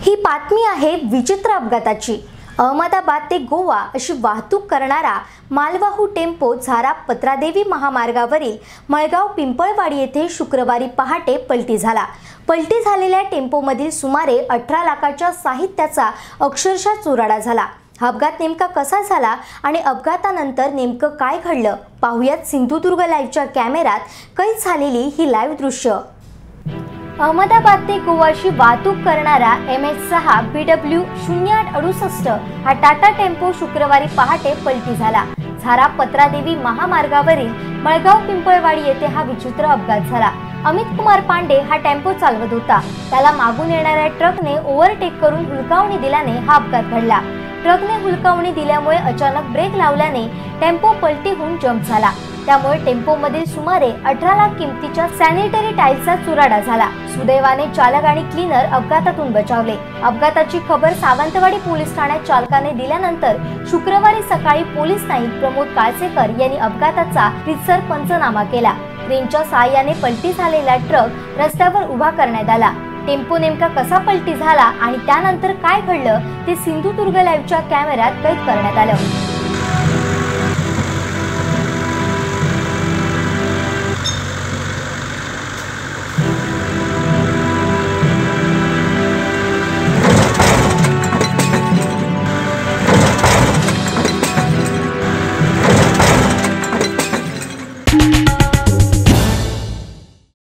ही बातमी आहे विचित्र अपघाताची. अहमदाबाद ते गोवा अशी वाहतूक करणारा मालवाहू टेम्पो झारा पत्रादेवी महामार्गावरील मळगाव पिंपळवाडी येथे शुक्रवारी पहाटे पलटी झाला. पलटी झालेल्या टेम्पोमधील सुमारे अठरा लाखाच्या साहित्याचा अक्षरशः चुराडा झाला. हा अपघात नेमका कसा झाला आणि अपघातानंतर नेमकं काय घडलं? पाहुयात सिंधुदुर्ग लाईव्हच्या कॅमेऱ्यात कैद झालेली ही लाईव्ह दृश्य. अहमदाबाद ते गोवाशी वाहतूक करणारा एम एच सहा बी डब्ल्यू शून्य आठ अडुसष्ट हा टाटा टेम्पो शुक्रवारी पहाटे पलटी झाला. झारा पत्रादेवी महामार्गावरील मळगाव पिंपळवाडी येथे हा विचित्र अपघात झाला. अमित कुमार पांडे हा टेम्पो चालवत होता. त्याला मागून येणाऱ्या ट्रकने ओव्हरटेक करून हुलकावणी दिल्याने हा अपघात घडला. ट्रकने हुलकावणी दिल्यामुळे अचानक ब्रेक लावल्याने टेम्पो पलटी होऊन जम्प झाला. त्यामुळे टेम्पोमधील सुमारे अठरा लाख किमतीच्या सॅनिटरी टाईल्सचा चुराडा झाला. सुदैवाने चालक आणि क्लीनर अपघातातून बचावले. अपघाताची खबर सावंतवाडी पोलीस ठाण्यात चालकाने दिल्यानंतर शुक्रवारी सकाळी पोलीस नाईक प्रमोद काळसेकर यांनी अपघाताचा रितसर पंचनामा केला. क्रेनच्या सहाय्याने पलटी झालेला ट्रक रस्त्यावर उभा करण्यात आला. टेम्पो नेमका कसा पलटी झाला आणि त्यानंतर काय घडलं ते सिंधुदुर्ग लाईव्हच्या कॅमेऱ्यात कैद करण्यात आलं.